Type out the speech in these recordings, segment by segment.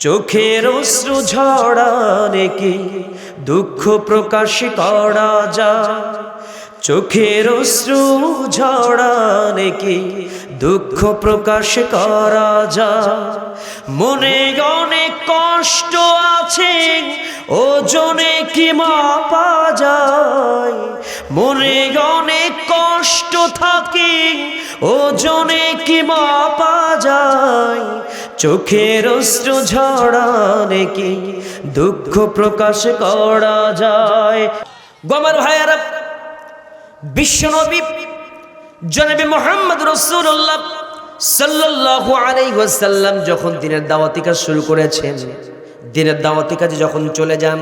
চোখের অশ্রু ঝড়ানে কি দুঃখ প্রকাশ করা যায়। চোখের অশ্রু ঝড়ানে কি দুঃখ প্রকাশ করা যায়। মনে অনেক কষ্ট আছে, ওজনে কি মাপা যায়? মনে অনেক কষ্ট থাকে, ওজনে কি মাপা যায়? চোখের অশ্রু ঝড়ানে কি দুঃখ প্রকাশ করা যায়। গমার ভাইয়ারা, বিশ্বনবী, জনাবি মোহাম্মদ রসুল্লাহ সাল্লাল্লাহু আলাইহি ওয়াসাল্লাম যখন দিনের দাওয়াতি কাজ শুরু করেছেন, দিনের দাওয়াতি কাজে যখন চলে যান,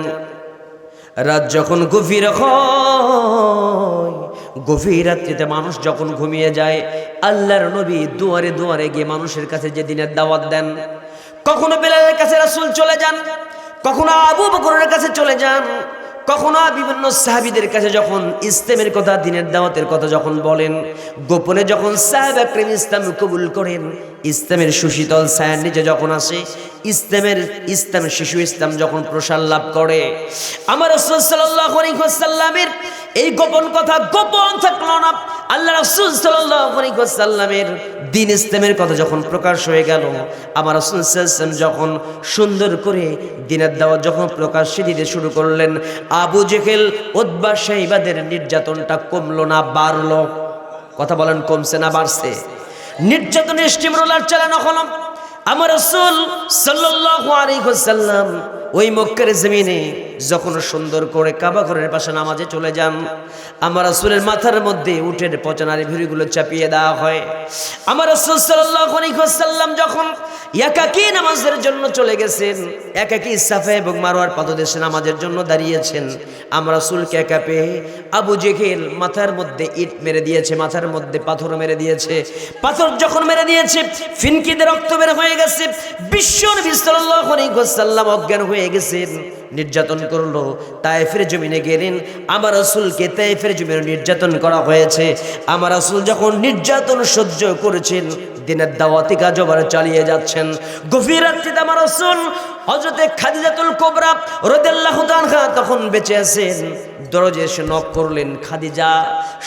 রাত যখন গভীর হয় গভীর রাত্রিতে মানুষ যখন ঘুমিয়ে যায়, আল্লাহর নবী দুয়ারে দুয়ারে গিয়ে মানুষের কাছে যে দিনের দাওয়াত দেন, কখনো বেলালের কাছে রাসূল চলে যান, কখনো আবু বকরের কাছে চলে যান, কখনো বিভিন্ন সাহাবিদের কাছে যখন ইসলামের কথা, দিনের দাওয়াতের কথা যখন বলেন, গোপনে যখন সাহেব প্রেম ইসলাম কবুল করেন, ইসলামের সুশীতল ছায়ার নিচে যখন আসে, ইসলামের ইসলামের শিশু ইসলাম যখন প্রসার লাভ করে, আমার সাল্লামের এই গোপন কথা গোপন থাকল না। আল্লাহ রসুল সাল্লামের দিন ইসলামের কথা যখন প্রকাশ হয়ে গেল, আমার রসুল সাল্লাম যখন সুন্দর করে দিনের দাওয়াত যখন প্রকাশ দিতে শুরু করলেন, আবু জেহেল উদ্বা সাহিবাদের নির্যাতনটা কমলো না, বাড়লো। কথা বলেন, কমছে না, বাড়ছে। নির্যাতন স্টিম রোলার চালানো হলো। আমার রসুল ওয়াসাল্লাম ওই মক্কের জমিনে যখন সুন্দর করে কাবা ঘরের পাশে নামাজে চলে যান, আমার রসুলের মাথার মধ্যে উঠের পচনারি ভিড়িগুলো চাপিয়ে দেওয়া হয়। আমার ওয়াসাল্লাম যখন একাকী নামাজের জন্য চলে গেছেন, একাকী সাফে এবং মারোয়ার পাদদেশে নামাজের জন্য দাঁড়িয়েছেন, আমরা রসুলকে একা পেয়ে আবু জেহেল মাথার মধ্যে ইট মেরে দিয়েছে, মাথার মধ্যে পাথর মেরে দিয়েছে। পাথর যখন মেরে দিয়েছে, ফিনকিতে রক্ত বের হয়ে গেছে বিশ্ব নবী ওয়াসাল্লাম অজ্ঞান হয়ে গেছেন। নির্যাতন করল তায়েফের জমিনে গেলেন। আমার রসুলকে তায়েফের জমিনে নির্যাতন করা হয়েছে। আমার রসুল যখন নির্যাতন সহ্য করেছেন, দিনের দাওয়াতি কাজ আবার চালিয়ে যাচ্ছেন। গভীর রাত্রিতে আমার রসুল হজরতে খাদিজাতুল কোবরা রদেল্লাহ তানহা তখন বেঁচে আছেন। দরজা এসে নক করলেন, খাদিজা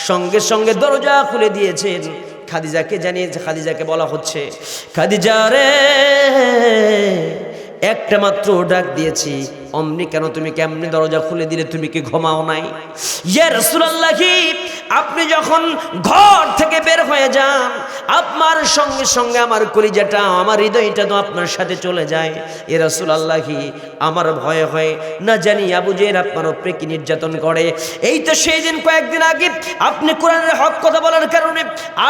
সঙ্গে সঙ্গে দরজা খুলে দিয়েছেন। খাদিজাকে জানিয়েছে খাদিজাকে বলা হচ্ছে, খাদিজা রে, একটা মাত্র ডাক দিয়েছি অমনি কেন তুমি কেমনি দরজা খুলে দিলে তুমি কি ঘুমাও নাই? ইয়ে রসুল্লাহ আপনি যখন ঘর থেকে বের হয়ে যান, আপনার সঙ্গে সঙ্গে আমার কলিজাটা, আমার হৃদয়টা তো আপনার সাথে চলে যায়। এ রাসূলুল্লাহ কি আমার ভয় হয়। না জানি আবু জের আপনার উপরে কি নির্যাতন করে। এই তো সেই দিন কয়েকদিন আগে আপনি কোরআনের হক কথা বলার কারণে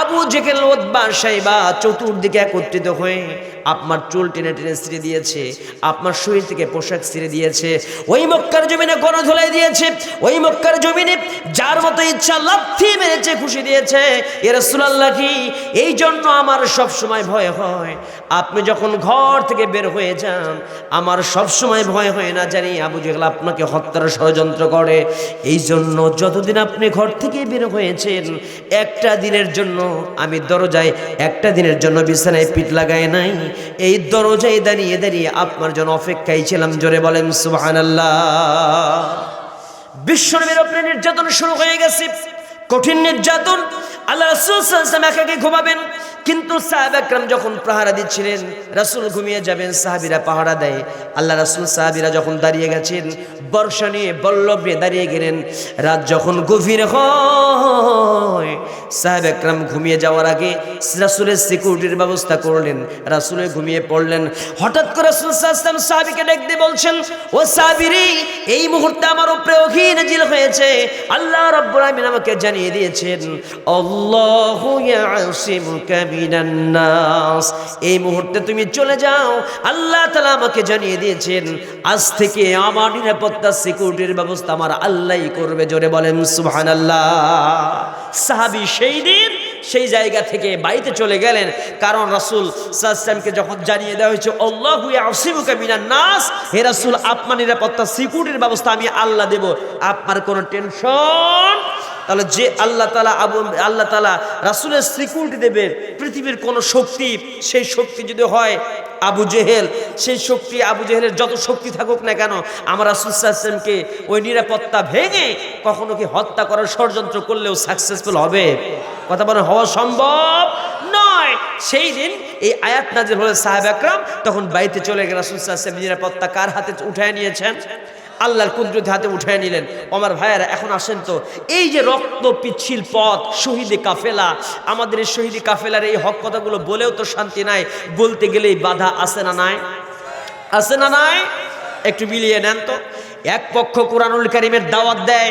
আবু জেকেল ওদবা সাহেবা চতুর্দিকে একত্রিত হয়ে আপনার চুল টেনে টেনে ছিঁড়ে দিয়েছে, আপনার শরীর থেকে পোশাক ছিঁড়ে দিয়েছে, ওই মক্কার জমিনে গণ ধুলাই দিয়েছে, ওই মক্কার জমিনে যার মতো ইচ্ছা লাথি মেরেছে, খুশি দিয়েছে। এ কি? এই জন্য আমার সব সময় ভয় হয়। আপনি যখন ঘর থেকে বের হয়ে যান, আমার সব সময় ভয় হয় না জানি আবু জেগলা আপনাকে হত্যার ষড়যন্ত্র করে। এই জন্য যতদিন আপনি ঘর থেকে বের হয়েছেন, একটা দিনের জন্য আমি দরজায়, একটা দিনের জন্য বিছানায় পিঠ লাগায় নাই। এই দরজায় দাঁড়িয়ে দাঁড়িয়ে আপনার জন্য অপেক্ষায় ছিলাম, জোরে বলেন, সুবহানাল্লাহ। বিশ্বনবীর উপরে নির্যাতন শুরু হয়ে গেছে। কঠিন নির্যাতন। আল্লাহ রসুল একাকে ঘুমাবেন। কিন্তু সাহাব একরাম যখন পাহারা দিচ্ছিলেন, রাসূল ঘুমিয়ে যাবেন, সাহাবীরা পাহারা দেয়। আল্লাহ রসুল, সাহাবীরা যখন দাঁড়িয়ে গেছেন, বর্ষা নিয়ে বল্লভ নিয়ে দাঁড়িয়ে গেলেন। রাত যখন গভীর হয় সাহেব একরাম ঘুমিয়ে যাওয়ার আগে রাসূলের সিকিউরিটির ব্যবস্থা করলেন। রাসূলে ঘুমিয়ে পড়লেন। হঠাৎ করে রাসূল আলাইহি সাহাবীকে দিয়ে বলছেন, ও সাহাবীরি, এই মুহূর্তে আমার উপরে ওহী নাজিল হয়েছে। আল্লাহ রাব্বুল আলামিন আমাকে জানিয়ে দিয়েছেন, আল্লাহু এই মুহূর্তে তুমি চলে যাও। আল্লাহ তাআলা আমাকে জানিয়ে দিয়েছেন, আজ থেকে আমার নিরাপত্তা সিকিউরিটির ব্যবস্থা আমার আল্লাহই করবে। জোরে বলেন, সুবহানাল্লাহ। সাহাবী সেই দিন সেই জায়গা থেকে বাড়িতে চলে গেলেন। কারণ রাসুল সাল্লামকে যখন জানিয়ে দেওয়া হয়েছে, আল্লাহু আসিমুকে মিনার নাস হে রাসুল, আপনার নিরাপত্তা সিকিউরিটির ব্যবস্থা আমি আল্লাহ দেব। আপনার কোনো টেনশন তাহলে যে আল্লাহ তালা আবু, আল্লাহ তালা রাসুলের সিকিউরিটি দেবে পৃথিবীর কোনো শক্তি, সেই শক্তি যদি হয় আবু জেহেল, সেই শক্তি আবু জেহেলের যত শক্তি থাকুক না কেন, আমার রাসুলসাল্লামকে ওই নিরাপত্তা ভেঙে কখনো কি হত্যা করার ষড়যন্ত্র করলেও সাকসেসফুল হবে? কথা বলেন, হওয়া সম্ভব নয়। সেই দিন এই আয়াত নাজির হলে সাহেব আকরাম তখন বাড়িতে চলে গেল রাসুলসাল্লাম নিরাপত্তা কার হাতে উঠায় নিয়েছেন? আল্লাহর কুদরতি হাতে উঠে নিলেন। আমার ভাইয়েরা, এখন আসেন তো। এই যে রক্ত পিচ্ছিল পথ, শহীদে কাফেলা, আমাদের এই শহীদি কাফেলার এই হক কথাগুলো বলেও তো শান্তি নাই। বলতে গেলেই বাধা আসে না নাই? আসে না নাই? একটু মিলিয়ে নেন তো। এক পক্ষ কোরআনুল কারিমের দাওয়াত দেয়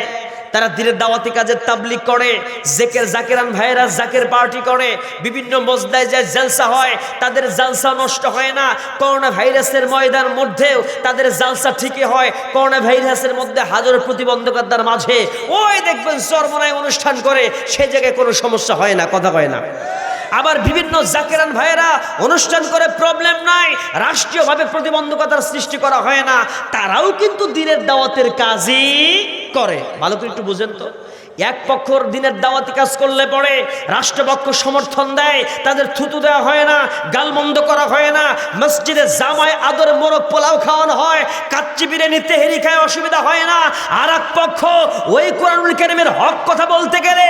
তারা দিনের দাওয়াতি কাজের তাবলিক করে, জেকের জাকেরান ভাইরা জাকের পার্টি করে, বিভিন্ন মজদায় যায় জালসা হয়, তাদের জালসা নষ্ট হয় না। করোনা ভাইরাসের ময়দান মধ্যেও তাদের জালসা ঠিকই হয়। করোনা ভাইরাসের মধ্যে হাজার প্রতিবন্ধকতার মাঝে ওই দেখবেন চরমনায় অনুষ্ঠান করে সেই জায়গায় কোনো সমস্যা হয় না, কথা হয় না। আবার বিভিন্ন জাকেরান ভাইয়েরা অনুষ্ঠান করে, প্রবলেম নাই, রাষ্ট্রীয়ভাবে প্রতিবন্ধকতার সৃষ্টি করা হয় না। তারাও কিন্তু দিনের দাওয়াতের কাজই করে। ভালো করে একটু বুঝেন তো। এক পক্ষর দিনের দাওয়াতি কাজ করলে পরে রাষ্ট্রপক্ষ সমর্থন দেয়, তাদের থুতু দেওয়া হয় না, গালমন্দ করা হয় না, মসজিদে জামায় আদর মোরগ পোলাও খাওয়ানো হয়, কাচ্চি বিরিয়ানি, তেহেরি খায় অসুবিধা হয় না। আর এক পক্ষ ওই কোরআনুল কেরিমের হক কথা বলতে গেলে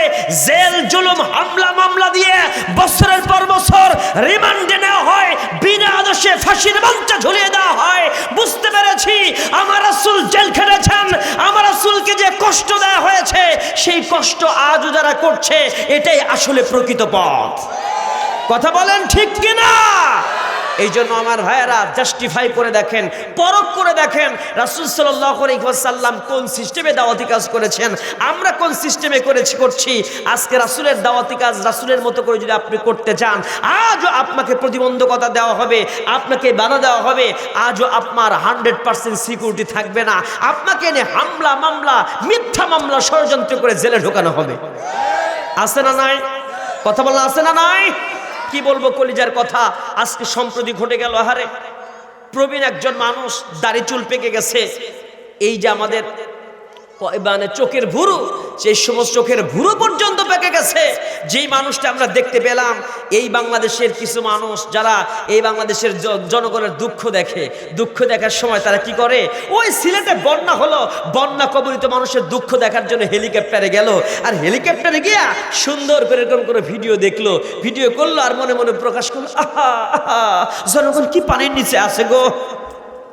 জেল, জুলুম, হামলা, মামলা দিয়ে বছরের পর বছর রিমান্ডে নেওয়া হয়, বিনা আদর্শে ফাঁসির মঞ্চে ঝুলিয়ে দেওয়া হয়। বুঝতে পেরেছি? আমার রাসূল জেল খেটেছেন। আমার রাসূলকে যে কষ্ট দেওয়া হয়েছে, সেই কষ্ট আজও যারা করছে, এটাই আসলে প্রকৃত পথ। কথা বলেন ঠিক কিনা? এই জন্য আমার ভাইয়েরা জাস্টিফাই করে দেখেন, পরখ করে দেখেন, রাসুল সাল্লাম কোন সিস্টেমে দাওয়াতি কাজ করেছেন, আমরা কোন সিস্টেমে করেছি, করছি, আজকে রাসুলের দাওয়াতি কাজ রাসুলের মতো করে যদি আপনি করতে চান, আজও আপনাকে প্রতিবন্ধকতা দেওয়া হবে, আপনাকে বাধা দেওয়া হবে, আজও আপনার হান্ড্রেড পার্সেন্ট সিকিউরিটি থাকবে না, আপনাকে এনে হামলা, মামলা, মিথ্যা মামলা, ষড়যন্ত্র করে জেলে ঢোকানো হবে। আছে না নাই? কথা বলা আছে না নাই? কি বলব কলিজার কথা? আজকে সম্প্রতি ঘটে গেল, আহারে। প্রবীণ একজন মানুষ দাড়ি চুল পেকে গেছে। এই যে আমাদের মানে চোখের ভুরু, সেই সমস্ত চোখের ভুরু পর্যন্ত পেকে গেছে। যেই মানুষটা আমরা দেখতে পেলাম, এই বাংলাদেশের কিছু মানুষ যারা এই বাংলাদেশের জনগণের দুঃখ দেখে, দুঃখ দেখার সময় তারা কি করে? ওই সিলেটে বন্যা হলো, বন্যা কবলিত মানুষের দুঃখ দেখার জন্য হেলিকপ্টারে গেল। আর হেলিকপ্টারে গিয়া সুন্দর করে এরকম করে ভিডিও দেখল, ভিডিও করল আর মনে মনে প্রকাশ করল আহা, জনগণ কি পানির নিচে আছে গো?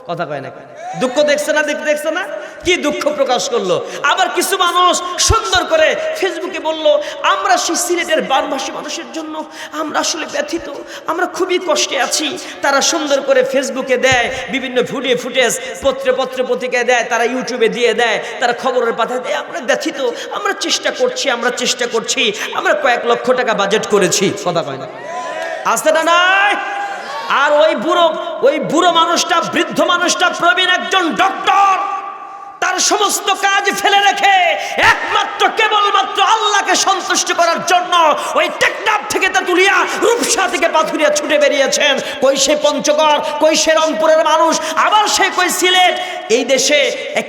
কথা কয় না কেন? দুঃখ দেখছে না দেখ দেখছে না? কি দুঃখ প্রকাশ করল? আবার কিছু মানুষ সুন্দর করে ফেসবুকে বলল, আমরা সেই সিলেটের বানভাসী মানুষের জন্য আমরা আসলে ব্যথিত, আমরা খুবই কষ্টে আছি। তারা সুন্দর করে ফেসবুকে দেয়, বিভিন্ন ভিডিও ফুটেজ, পত্রে পত্রে পত্রিকায় দেয়, তারা ইউটিউবে দিয়ে দেয়, তারা খবরের পাতায় দেয়, আমরা ব্যথিত, আমরা চেষ্টা করছি, আমরা চেষ্টা করছি, আমরা কয়েক লক্ষ টাকা বাজেট করেছি। কথা কয় না। আসতে না নাই? আর ওই বুড়ো ওই বুড়ো মানুষটা, বৃদ্ধ মানুষটা, প্রবীণ একজন ডক্টর, তার সমস্ত কাজ ফেলে রেখে একমাত্র কেবলমাত্র আল্লাহকে সন্তুষ্ট করার জন্য ওই টেকনাপ থেকে তা তুলিয়া রূপসা থেকে পাথুরিয়া ছুটে বেরিয়েছেন। কই সে পঞ্চগড়, কই সে রংপুরের মানুষ, আবার সে কই সিলেট এই দেশে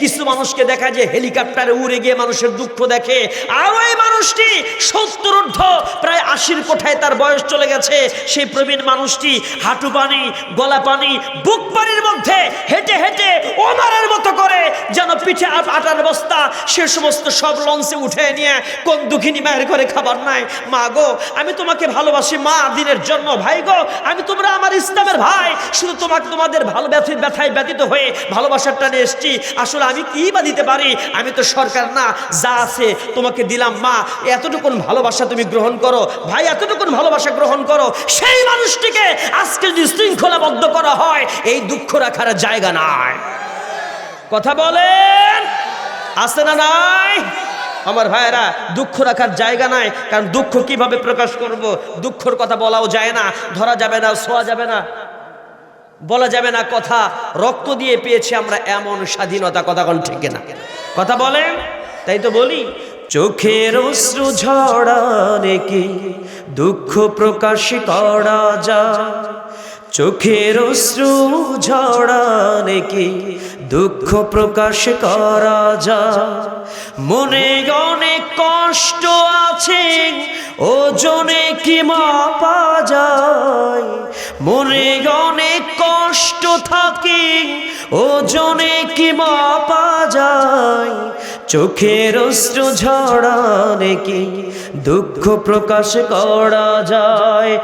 কিছু মানুষকে দেখা যায় হেলিকপ্টারে উড়ে গিয়ে মানুষের দুঃখ দেখে। আর ওই মানুষটি সত্তর ঊর্ধ্ব, প্রায় আশির কোঠায় তার বয়স চলে গেছে। সেই প্রবীণ মানুষটি হাঁটু পানি, গলা পানি, বুক পানির মধ্যে হেঁটে হেঁটে ওমারের মতো করে যেন পিঠে আটার বস্তা, সে সমস্ত সব লঞ্চে উঠে নিয়ে কোন দুঃখিনী মায়ের ঘরে খাবার নাই। মা গো, আমি তোমাকে ভালোবাসি মা দিনের জন্ম ভাই গো, আমি তোমরা আমার ইসলামের ভাই। শুধু তোমাকে তোমাদের ভালো ব্যথিত ব্যথায় ব্যতীত হয়ে ভালোবাসার টানে এসছি। আসলে আমি কি বা দিতে পারি? আমি তো সরকার না, যা আছে তোমাকে দিলাম, মা। এতটুকুন ভালোবাসা তুমি গ্রহণ করো। ভাই, এতটুকুন ভালোবাসা গ্রহণ করো। সেই মানুষটিকে আজকে যদি শৃঙ্খলাবদ্ধ করা হয়, এই দুঃখ রাখার জায়গা নাই। কথা বলেন? আছে না নাই? আমার ভাইয়েরা, দুঃখ রাখার জায়গা নাই। কারণ দুঃখ কীভাবে প্রকাশ করব? দুঃখর কথা বলাও যায় না, ধরা যাবে না ছোঁয়া যাবে না। বলা যাবে না কথা, রক্ত দিয়ে পেয়েছি আমরা এমন স্বাধীনতা, কথা কোন ঠিক না কথা বলেন তাই তো বলি, চোখের অশ্রু ঝড়ানে কি দুঃখ প্রকাশ করা যায়। চোখের অশ্রু ঝড়ানে কি দুঃখ প্রকাশ করা যায়। মনে অনেক কষ্ট আছে, ওজনে কি মাপা যায়? মনে থাকে ওজনে কি মাপা যায়। চোখের অস্ত্র ঝড়ানে কি দুঃখ প্রকাশ করা যায়?